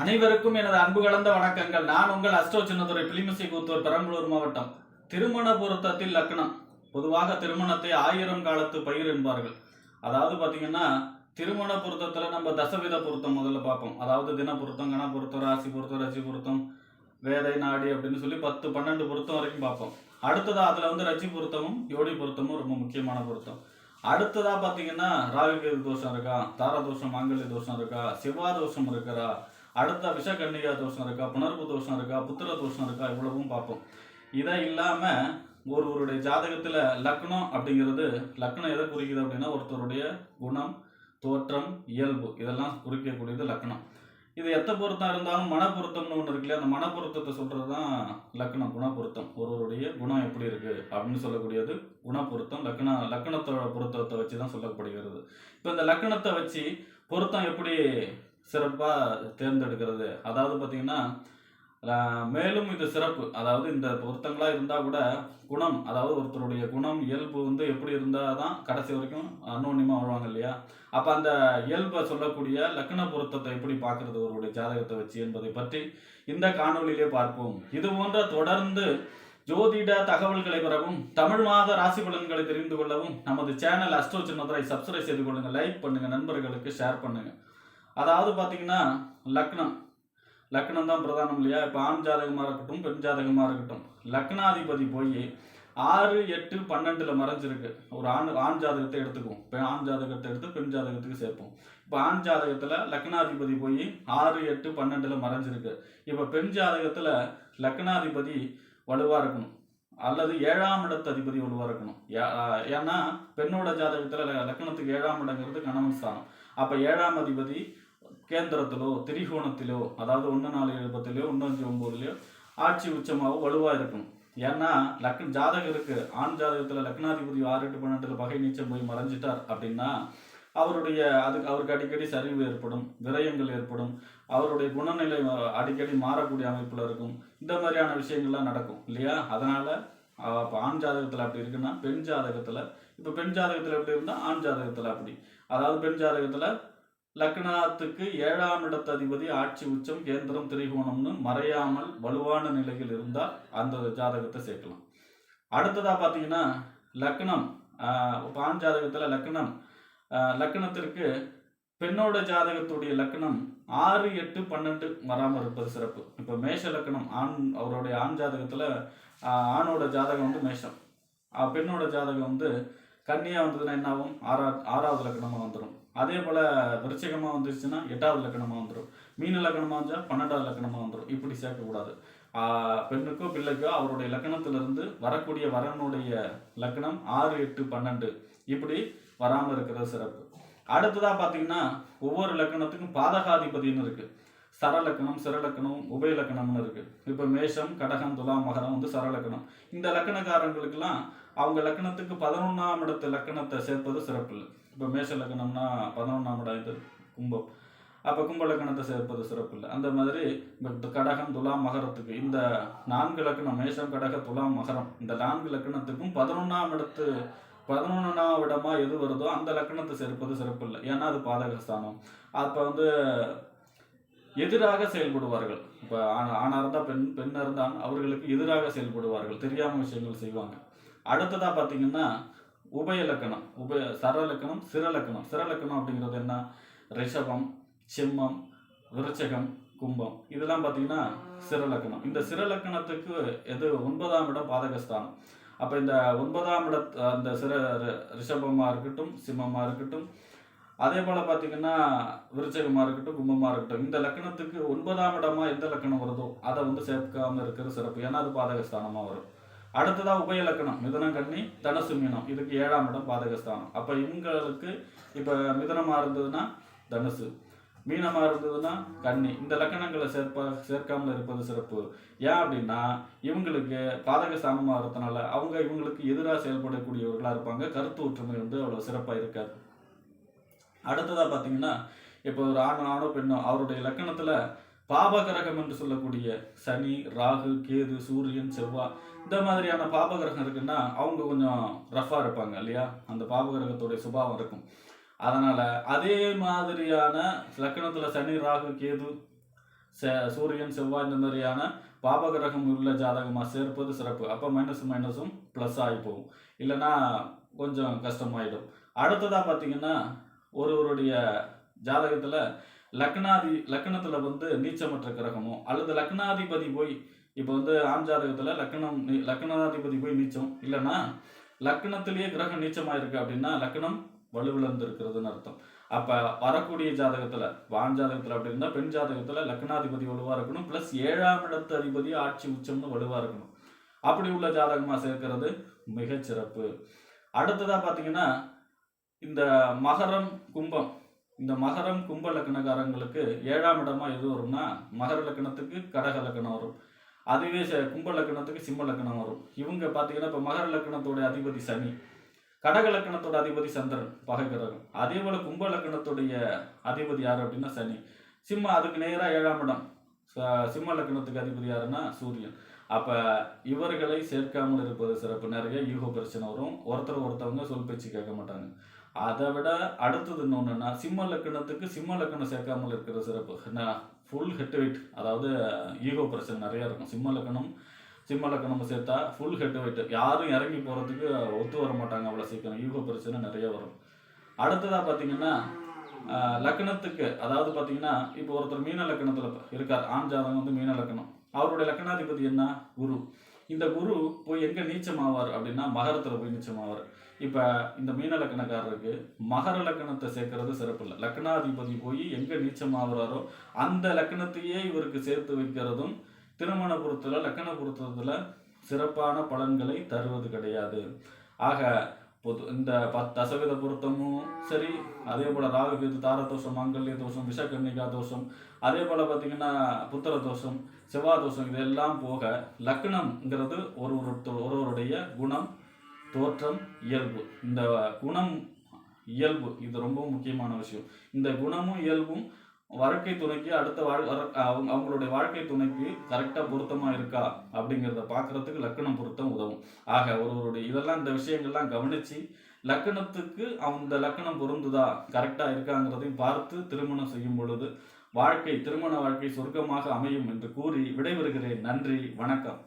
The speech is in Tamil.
அனைவருக்கும் எனது அன்பு கலந்த வணக்கங்கள். நான் உங்கள் அஸ்ட்ரோ சின்னதுரை பிலிமிசை கூத்தூர் பெரம்பலூர் மாவட்டம். திருமண பொருத்தத்தில் லக்னம். பொதுவாக திருமணத்தை ஆயிரம் காலத்து பயிர் என்பார்கள். அதாவது பார்த்தீங்கன்னா திருமண பொருத்தத்தில் நம்ம தசவித பொருத்தம் முதல்ல பார்ப்போம். அதாவது தின பொருத்தம் கண பொருத்தம் ராசி பொருத்தம் ரசி பொருத்தம் வேதை நாடி அப்படின்னு சொல்லி பத்து பன்னெண்டு பொருத்தம் வரைக்கும் பார்ப்போம். அடுத்ததாக அதில் வந்து ரச்சி பொருத்தமும் யோடி பொருத்தமும் ரொம்ப முக்கியமான பொருத்தம். அடுத்ததாக பார்த்தீங்கன்னா ராகுகேது தோஷம் இருக்கா தாரதோஷம் மாங்கல்ய தோஷம் இருக்கா சிவா தோஷம் இருக்கிறா அடுத்த விஷகன்னிகா தோஷம் இருக்கா புணர்வு தோஷம் இருக்கா புத்திர தோஷம் இருக்கா இவ்வளவும் பார்ப்போம். இதை இல்லாமல் ஒருவருடைய ஜாதகத்தில் லக்னம் அப்படிங்கிறது லக்னம் எதை குறிக்குது அப்படின்னா ஒருத்தருடைய குணம் தோற்றம் இயல்பு இதெல்லாம் குறிக்கக்கூடியது லக்னம். இது எத்த பொருத்தம் இருந்தாலும் மன பொருத்தம்னு ஒன்று இருக்கு இல்லையா அந்த மனப்பொருத்தத்தை சொல்கிறது தான் லக்னம் குணப்பொருத்தம். ஒருவருடைய குணம் எப்படி இருக்குது அப்படின்னு சொல்லக்கூடியது குணப்பொருத்தம் லக்ன லக்னத்தோட பொருத்தத்தை வச்சு தான் சொல்லப்படுகிறது. இப்போ இந்த லக்னத்தை வச்சு பொருத்தம் எப்படி சிறப்பாக தேர்ந்தெடுக்கிறது. அதாவது பார்த்தீங்கன்னா மேலும் இது சிறப்பு. அதாவது இந்த பொருத்தங்களாக இருந்தால் கூட குணம் அதாவது ஒருத்தருடைய குணம் இயல்பு வந்து எப்படி இருந்தால் தான் கடைசி வரைக்கும் அன்னோன்யமாக வாழ்வாங்க இல்லையா? அப்போ அந்த இயல்பை சொல்லக்கூடிய லக்ன பொருத்தத்தை எப்படி பார்க்கறது ஒருவருடைய ஜாதகத்தை வச்சு என்பதை பற்றி இந்த காணொலியிலே பார்ப்போம். இது போன்ற தொடர்ந்து ஜோதிட தகவல்களை பெறவும் தமிழ் மாத ராசி பலன்களை தெரிந்து கொள்ளவும் நமது சேனல் அஸ்ட்ரோ சின்னதுரை சப்ஸ்கிரைப் செய்து கொள்ளுங்கள் லைக் பண்ணுங்கள் நண்பர்களுக்கு ஷேர் பண்ணுங்கள் அதாவது பார்த்தீங்கன்னா லக்னம். லக்னம் தான் பிரதானம் இல்லையா? இப்போ ஆண் ஜாதகமாக இருக்கட்டும் பெண் ஜாதகமாக இருக்கட்டும். லக்னாதிபதி போய் ஆறு எட்டு பன்னெண்டில் மறைஞ்சிருக்கு. ஒரு ஆண் ஆண் ஜாதகத்தை எடுத்துக்குவோம். இப்போ ஆண் ஜாதகத்தை எடுத்து பெண் ஜாதகத்துக்கு சேர்ப்போம். இப்போ ஆண் ஜாதகத்தில் லக்னாதிபதி போய் ஆறு எட்டு பன்னெண்டில் மறைஞ்சிருக்கு. இப்போ பெண் ஜாதகத்தில் லக்னாதிபதி வலுவாக இருக்கணும். அல்லது ஏழாம் இடத்து அதிபதி வலுவாக இருக்கணும். ஏ- ஏன்னா பெண்ணோட ஜாதகத்தில் லக்னத்துக்கு ஏழாம் இடங்கிறது கணவன் ஸ்தானம். அப்போ ஏழாம் அதிபதி கேந்திரத்திலோ திரிகோணத்திலோ அதாவது ஒன்று நாலு எழுபத்திலையோ ஒன்று அஞ்சு ஒம்போதுலையோ ஆட்சி உச்சமாக வலுவாக இருக்கும். ஏன்னா லக்ன ஜாதகம் இருக்கு. ஆண் ஜாதகத்தில் லக்னாதிபதி ஆறு எட்டு பன்னெண்டில் பகை நீச்சம் போய் மறைஞ்சிட்டார் அப்படின்னா அவருடைய அதுக்கு அவருக்கு அடிக்கடி சரிவு ஏற்படும் விரயங்கள் ஏற்படும் அவருடைய குணநிலை அடிக்கடி மாறக்கூடிய அமைப்பில் இருக்கும். இந்த மாதிரியான விஷயங்கள்லாம் நடக்கும் இல்லையா? அதனால் இப்போ ஆண் ஜாதகத்தில் அப்படி இருக்குன்னா பெண் ஜாதகத்தில் இப்போ பெண் ஜாதகத்தில் எப்படி இருந்தால் ஆண் ஜாதகத்தில் அப்படி. அதாவது பெண் ஜாதகத்தில் லக்னத்துக்கு ஏழாம் இடத்து அதிபதி ஆட்சி உச்சம் கேந்திரம் திரிகோணம்னு மறையாமல் வலுவான நிலையில் இருந்தால் அந்த ஜாதகத்தை சேர்க்கலாம். அடுத்ததா பார்த்தீங்கன்னா லக்னம். பான் ஆண் ஜாதகத்தில் லக்னம். லக்னத்திற்கு பெண்ணோட ஜாதகத்துடைய லக்னம் ஆறு எட்டு பன்னெண்டு வராமல் இருப்பது சிறப்பு. இப்போ மேஷ லக்னம் ஆண் அவருடைய ஆண் ஜாதகத்தில் ஆணோட ஜாதகம் வந்து மேஷம். பெண்ணோட ஜாதகம் வந்து கன்னியாக வந்ததுன்னா என்ன ஆகும் ஆறா ஆறாவது லக்னமாக வந்துடும் அதே போல் விருச்சகமாக வந்துருச்சுன்னா எட்டாவது லக்கணமாக வந்துடும் மீன லக்கணமாக இருந்தால் பன்னெண்டாவது லக்கணமாக வந்துடும் இப்படி சேர்க்கக்கூடாது. பெண்ணுக்கோ பிள்ளைக்கோ அவருடைய லக்கணத்திலிருந்து வரக்கூடிய வரனுடைய லக்கணம் ஆறு எட்டு பன்னெண்டு. இப்படி வராமல் இருக்கிறது சிறப்பு. அடுத்ததாக பார்த்தீங்கன்னா ஒவ்வொரு லக்கணத்துக்கும் பாதகாதிபதினு இருக்குது சரலக்கணம் சிறலக்கணம் உபயலக்கணம்னு இருக்குது இப்போ மேஷம் கடகம் துலாம் மகரம் வந்து சரலக்கணம் இந்த லக்கணக்காரங்களுக்கெல்லாம் அவங்க லக்கணத்துக்கு பதினொன்றாம் இடத்து லக்கணத்தை சேர்ப்பது சிறப்பு இல்லை இப்போ மேஷ லக்னம்னா பதினொன்றாம் இடம் இது கும்பம். அப்போ கும்ப லக்கணத்தை சேர்ப்பது சிறப்பு இல்லை. அந்த மாதிரி இந்த கடகம் துலாம் மகரத்துக்கு இந்த நான்கு லக்கணம் மேஷம் கடக துலாம் மகரம் இந்த நான்கு லக்கணத்துக்கும் பதினொன்றாம் இடத்து பதினொன்றாம் இடமா எது வருதோ அந்த லக்கணத்தை சேர்ப்பது சிறப்பு இல்லை. ஏன்னா அது பாதகஸ்தானம். அப்போ வந்து எதிராக செயல்படுவார்கள். இப்போ ஆணாக இருந்தால் பெண் பெண்ணாக இருந்தால் அவர்களுக்கு எதிராக செயல்படுவார்கள். தெரியாமல் விஷயங்கள் செய்வாங்க. அடுத்ததாக பார்த்தீங்கன்னா உபயலக்கணம் உப சரலக்கணம் சிறலக்கணம் சிறலக்கணம் அப்படிங்கிறது என்ன? ரிஷபம் சிம்மம் விருச்சகம் கும்பம். இதெல்லாம் பார்த்தீங்கன்னா சிறலக்கணம் இந்த சிறலக்கணத்துக்கு எது? ஒன்பதாம் இடம் பாதகஸ்தானம். அப்போ இந்த ஒன்பதாம் இட அந்த சிற ரி- ரிஷபமாக இருக்கட்டும் சிம்மமாக இருக்கட்டும் அதே போல் பார்த்தீங்கன்னா விருச்சகமாக இருக்கட்டும் கும்பமாக இருக்கட்டும் இந்த லக்கணத்துக்கு ஒன்பதாம் இடமா எந்த லக்கணம் வருதோ அதை வந்து சேர்க்காமல் இருக்கிற சிறப்பு. ஏன்னா அது பாதகஸ்தானமாக வரும். அடுத்ததா உபய லக்கணம் மிதனம் கண்ணி தனுசு மீனம். இதுக்கு ஏழாம் இடம் பாதகஸ்தானம். அப்போ இவங்களுக்கு இப்போ மிதனமாக இருந்ததுன்னா தனுசு. மீனமாக இருந்ததுன்னா கண்ணி இந்த லக்கணங்களை சேர்ப்ப சேர்க்காமல் இருப்பது சிறப்பு. ஏன் அப்படின்னா இவங்களுக்கு பாதக சாமமாக இருக்கிறதுனால அவங்க இவங்களுக்கு எதிராக செயல்படக்கூடியவர்களாக இருப்பாங்க. கருத்து ஒற்றுமை வந்து அவ்வளோ சிறப்பாக இருக்காது. அடுத்ததாக பார்த்தீங்கன்னா இப்போ ஒரு ஆண் ஆணோ பெண்ணோ அவருடைய லக்கணத்தில் பாபகிரகம் என்று சொல்லக்கூடிய சனி ராகு கேது சூரியன் செவ்வாய் இந்த மாதிரியான பாபகிரகம் இருக்குன்னா அவங்க கொஞ்சம் ரஃப்பாக இருப்பாங்க இல்லையா? அந்த பாபகிரகத்துடைய சுபாவம் இருக்கும். அதனால் அதே மாதிரியான லக்கணத்தில் சனி ராகு கேது சூரியன் செவ்வாய் இந்த மாதிரியான பாபகிரகம் உள்ள ஜாதகமாக சேர்ப்பது சிறப்பு. அப்போ மைனஸ் மைனஸும் ப்ளஸ் ஆகி போகும். இல்லைன்னா கொஞ்சம் கஷ்டமாயிடும். அடுத்ததாக பார்த்தீங்கன்னா ஒருவருடைய ஜாதகத்தில் லக்னாதி லக்னத்துல வந்து நீச்சமற்ற கிரகமோ அல்லது லக்னாதிபதி போய் இப்போ வந்து ஆண் ஜாதகத்துல லக்னம் நீ- லக்னாதிபதி போய் நீச்சம் இல்லைன்னா லக்னத்திலேயே கிரகம் நீச்சமா இருக்கு அப்படின்னா லக்னம் வலுவிழந்து இருக்கிறதுன்னு அர்த்தம். அப்ப வரக்கூடிய ஜாதகத்துல வான் ஜாதகத்துல அப்படி இருந்தா பெண் ஜாதகத்துல லக்னாதிபதி வலுவா இருக்கணும் பிளஸ் ஏழாம் இடத்து அதிபதி ஆட்சி உச்சம்னு வலுவா இருக்கணும். அப்படி உள்ள ஜாதகமா சேர்க்கிறது மிகச்சிறப்பு. அடுத்ததா பாத்தீங்கன்னா இந்த மகரம் கும்பம் இந்த மகரம் கும்ப லக்னக்காரங்களுக்கு ஏழாம் இடமா எது வரும்னா மகர லக்னத்துக்கு கடக லக்னம் வரும். அதுவே கும்ப லக்னத்துக்கு சிம்ம லக்னம் வரும். இவங்க பார்த்தீங்கன்னா இப்போ மகர லக்னத்தோட அதிபதி சனி கடக லக்னத்தோட அதிபதி சந்திரன் பகை கிரகம். அதே போல கும்ப லக்னத்துடைய அதிபதி யார் அப்படின்னா சனி. சிம்ம அதுக்கு நேராக ஏழாம் இடம். சிம்ம லக்னத்துக்கு அதிபதி யாருன்னா சூரியன். அப்போ இவர்களை சேர்க்காமல் இருப்பது சிறப்பு. நிறைய யூக பிரச்சனை வரும். ஒருத்தர் ஒருத்தவங்க சொல் பேச்சு கேட்க மாட்டாங்க. அதை விட அடுத்தது இன்னொன்றுன்னா சிம்ம லக்கணத்துக்கு சிம்ம லக்கணம் சேர்க்காமல் இருக்கிற சிறப்பு. ஃபுல் ஹெட் வெயிட் அதாவது ஈகோ பிரச்சனை நிறையா இருக்கும். சிம்ம லக்கணம் சிம்ம லக்கணம் சேர்த்தா ஃபுல் ஹெட் வெயிட் யாரும் இறங்கி போகிறதுக்கு ஒத்து வர மாட்டாங்க அவ்வளோ சீக்கிரம். ஈகோ பிரச்சனை நிறைய வரும். அடுத்ததாக பார்த்தீங்கன்னா லக்கணத்துக்கு அதாவது பார்த்தீங்கன்னா இப்போ ஒருத்தர் மீன லக்கணத்தில் இருக்கார். ஆண் ஜாதகம் வந்து மீன லக்கணம். அவருடைய லக்கணாதிபதி என்ன? குரு. இந்த குரு போய் எங்கே நீச்சமாவார் அப்படின்னா மகரத்தில் போய் நீச்சமாவார். இப்போ இந்த மீன லக்கணக்காரருக்கு மகர லக்கணத்தை சேர்க்கறது சிறப்பு இல்லை லக்னாதிபதி போய் எங்கே நீச்சமாகறாரோ அந்த லக்கணத்தையே இவருக்கு சேர்த்து வைக்கிறதும் திருமண பொருத்தில் லக்கண பொருத்தத்தில் சிறப்பான பலன்களை தருவது கிடையாது. ஆக பொது இந்த பத் தசவித பொருத்தமும் சரி அதே போல் ராகுகேது தார தோஷம் மாங்கல்ய தோஷம் விஷக்கன்னிகா தோஷம் அதே போல் பார்த்தீங்கன்னா புத்திர தோஷம் செவ்வாய் தோஷம் இதெல்லாம் போக லக்னம்ங்கிறது ஒரு ஒருத்தர் ஒருவருடைய குணம் தோற்றம் இயல்பு. இந்த குணம் இயல்பு இது ரொம்ப முக்கியமான விஷயம். இந்த குணமும் இயல்பும் வாழ்க்கை துணைக்கு அடுத்த வாழ் அவங்க அவங்களுடைய வாழ்க்கை துணைக்கு கரெக்டாக பொருத்தமாக இருக்கா? அப்படிங்கிறத பார்க்குறதுக்கு லக்கணம் பொருத்தம் உதவும். ஆக ஒருவருடைய இதெல்லாம் இந்த விஷயங்கள்லாம் கவனித்து லக்கணத்துக்கு அந்த லக்கணம் பொருந்துதா? கரெக்டாக இருக்காங்கிறதையும் பார்த்து திருமணம் செய்யும் பொழுது வாழ்க்கை திருமண வாழ்க்கை சொர்க்கமாக அமையும் என்று கூறி விடைபெறுகிறேன். நன்றி வணக்கம்.